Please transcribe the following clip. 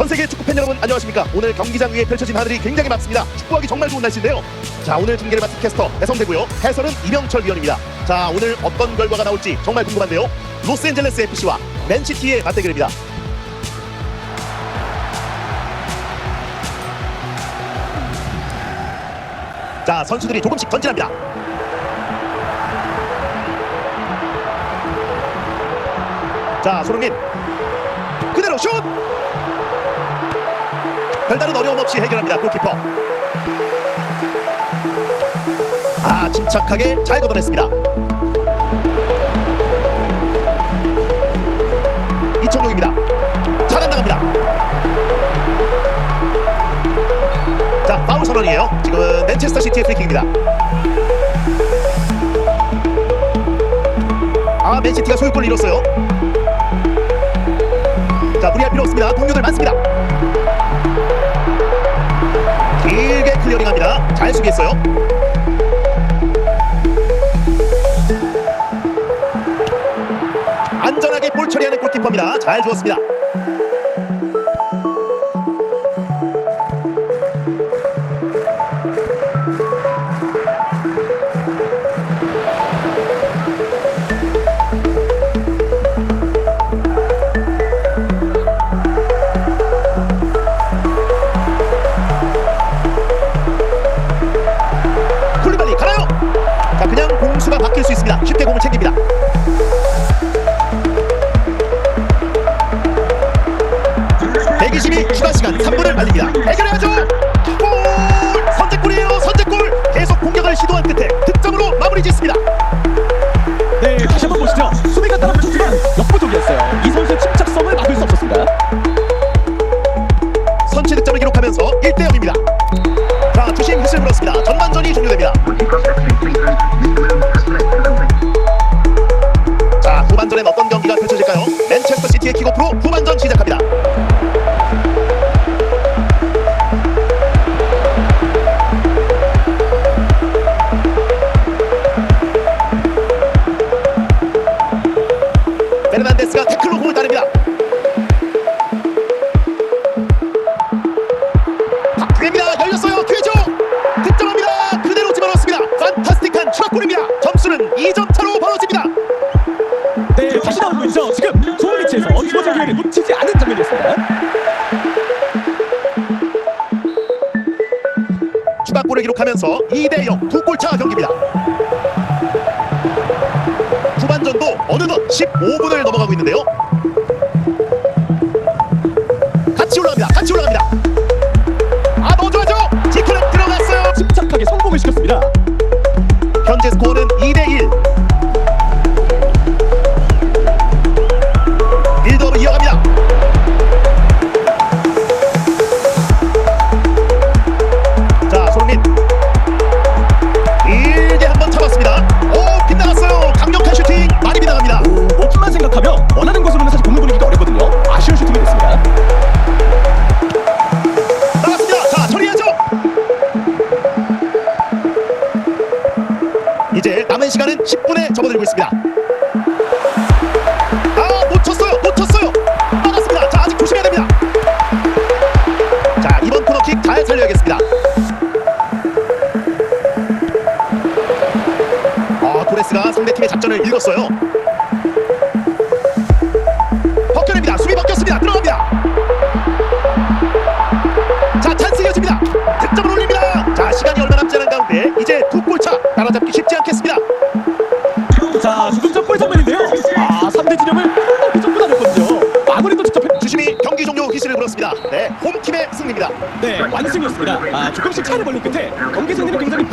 전 세계 축구 팬 여러분 안녕하십니까? 오늘 경기장 위에 펼쳐진 하늘이 굉장히 맑습니다. 축구하기 정말 좋은 날씨인데요. 자 오늘 중계를 맡은 캐스터 배성대고요. 해설은 이명철 위원입니다. 자 오늘 어떤 결과가 나올지 정말 궁금한데요. 로스앤젤레스 FC와 맨시티의 맞대결입니다. 자 선수들이 조금씩 전진합니다. 자 손흥민. 그대로 슛 별다른 어려움 없이 해결합니다 골키퍼. 아 침착하게 잘 걷어냈습니다. 이청용입니다. 잘 안 나갑니다. 자 파울 선언이에요. 지금은 맨체스터 시티의 프리킥입니다. 아 맨시티가 소유골을 잃었어요. 자 무리할 필요 없습니다. 동료들 많습니다 클리어링합니다. 잘 수비했어요. 안전하게 볼 처리하는 골키퍼입니다. 잘 주었습니다. 대 0 두 골차 경기입니다. 후반전도 어느덧 15분을 넘어가고 있는데요. 아 토레스가 상대팀의 작전을 읽었어요. 벗겨냅니다. 수비 벗겼습니다. 들어갑니다. 자 찬스 이어집니다. 득점을 올립니다. 자 시간이 얼마 남지 않은 가운데 이제 두 골차 따라잡기 쉽지 않겠습니다. 자, 조금 전골 장면인데요. 아, 3대 진영을 한바퀴 정도 다녔거든요. 마무리도 직접 해... 주심이 경기 종료 휘슬을 불었습니다. 네 홈팀의 승리입니다. 네, 완승이었습니다. 아, 조금씩 차를 벌린 끝에 경기 승리는 굉장히